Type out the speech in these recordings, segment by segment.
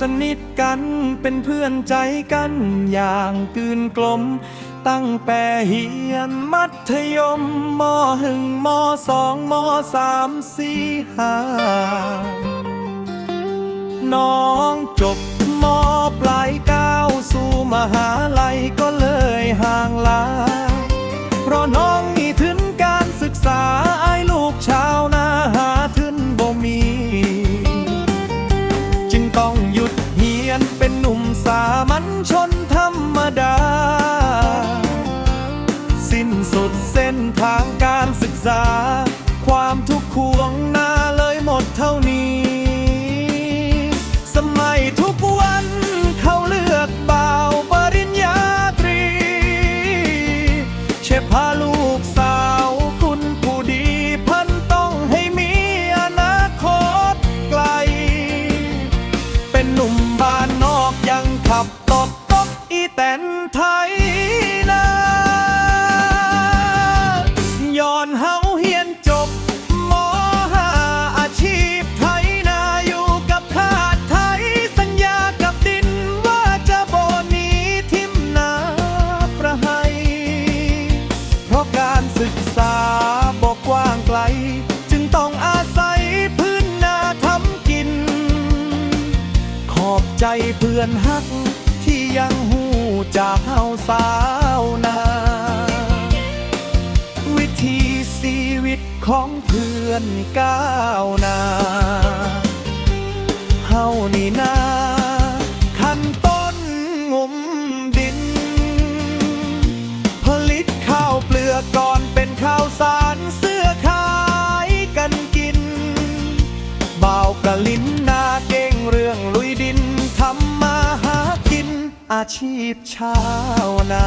สนิทกันเป็นเพื่อนใจกันอย่างกืนกลม ตั้งแต่เฮียนมัธยมมหึงมสองมสามสี่ห้าน้องจบมปลายกา ชน แตนไทยนาย้อนเฮาเฮียนจบมหาอาชีพไทยนาอยู่กับขาดไทยสัญญากับดินว่าจะบ่หนีทิมนาประไฮเพราะการศึกษาบอกกว้างไกล จึงต้องอาศัยพื้นนาทำกิน ขอบใจเพื่อนฮัก จากเฮาสาวนา วิธีชีวิตของเพื่อนก้าวหน้าเฮานี่นาขั้นต้นงมดิน ผลิตข้าวเปลือกก่อนเป็นข้าวสาร ชีพชาวนา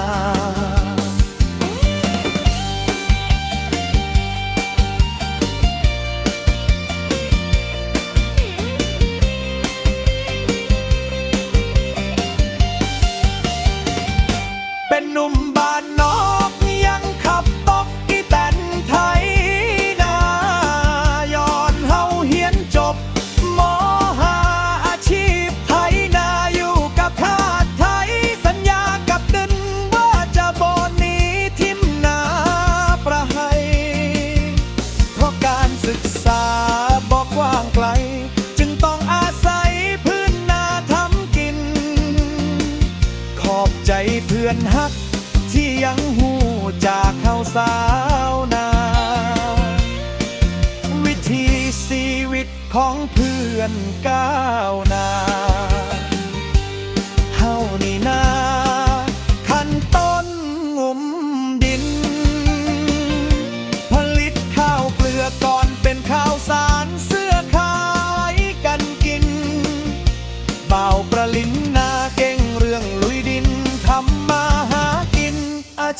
อนฮัก ที่ยังหูจากเขาสาวนา วิธีชีวิตของเพื่อนก้าวนาเฮานี่นาขันต้นงมดิน ผลิตข้าวเปลือก่อนเป็นข้าวสารเสื้อขายกันกินเบาประลิน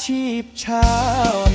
ชีพชาว